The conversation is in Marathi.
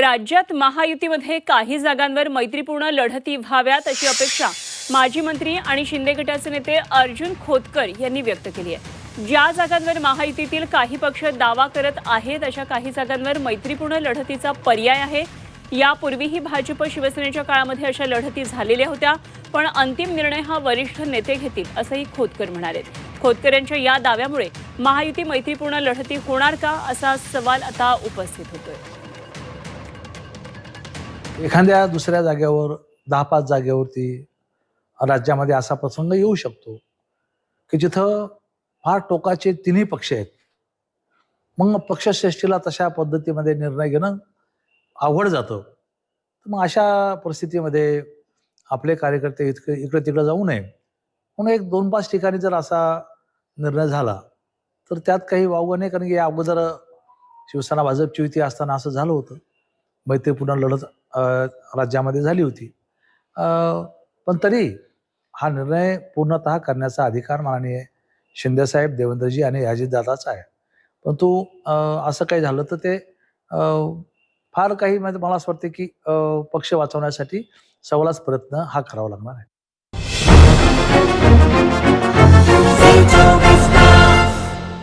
राज्यात महायुतीमध्ये काही जागांवर मैत्रीपूर्ण लढती व्हाव्यात अशी अपेक्षा माजी मंत्री आणि शिंदे गटाचे नेते अर्जुन खोतकर यांनी व्यक्त केली आहे. ज्या जागांवर महायुतीतील काही पक्ष दावा करत आहेत अशा काही जागांवर मैत्रीपूर्ण लढतीचा पर्याय आहे. यापूर्वीही भाजप शिवसेनेच्या काळामध्ये अशा लढती झालेल्या होत्या पण अंतिम निर्णय हा वरिष्ठ नेते घेतील असंही खोतकर म्हणाले. खोतकर यांच्या या दाव्यामुळे महायुती मैत्रीपूर्ण लढती होणार का असा सवाल आता उपस्थित होतोय. एखाद्या दुसऱ्या जागेवर दहा पाच जागेवरती राज्यामध्ये असा प्रसंग येऊ शकतो की जिथं फार टोकाचे तिन्ही पक्ष आहेत. मग पक्षश्रेष्ठीला तशा पद्धतीमध्ये निर्णय घेणं अवघड जातं. तर मग अशा परिस्थितीमध्ये आपले कार्यकर्ते इतकं इकडे तिकडे जाऊ नये. म्हणून एक दोन पाच ठिकाणी जर असा निर्णय झाला तर त्यात काही वावगं नाही कारण की या अगोदर शिवसेना भाजपची युती असताना असं झालं होतं. मैत्रीपूर्ण लढत राज्यामध्ये झाली होती. पण तरी हा निर्णय पूर्णतः करण्याचा अधिकार माननीय शिंदेसाहेब देवेंद्रजी आणि अजितदादाचा आहे. परंतु असं काही झालं तर ते फार काही म्हणजे मला असं वाटतं की पक्ष वाचवण्यासाठी सवलाच प्रयत्न हा करावा लागणार आहे.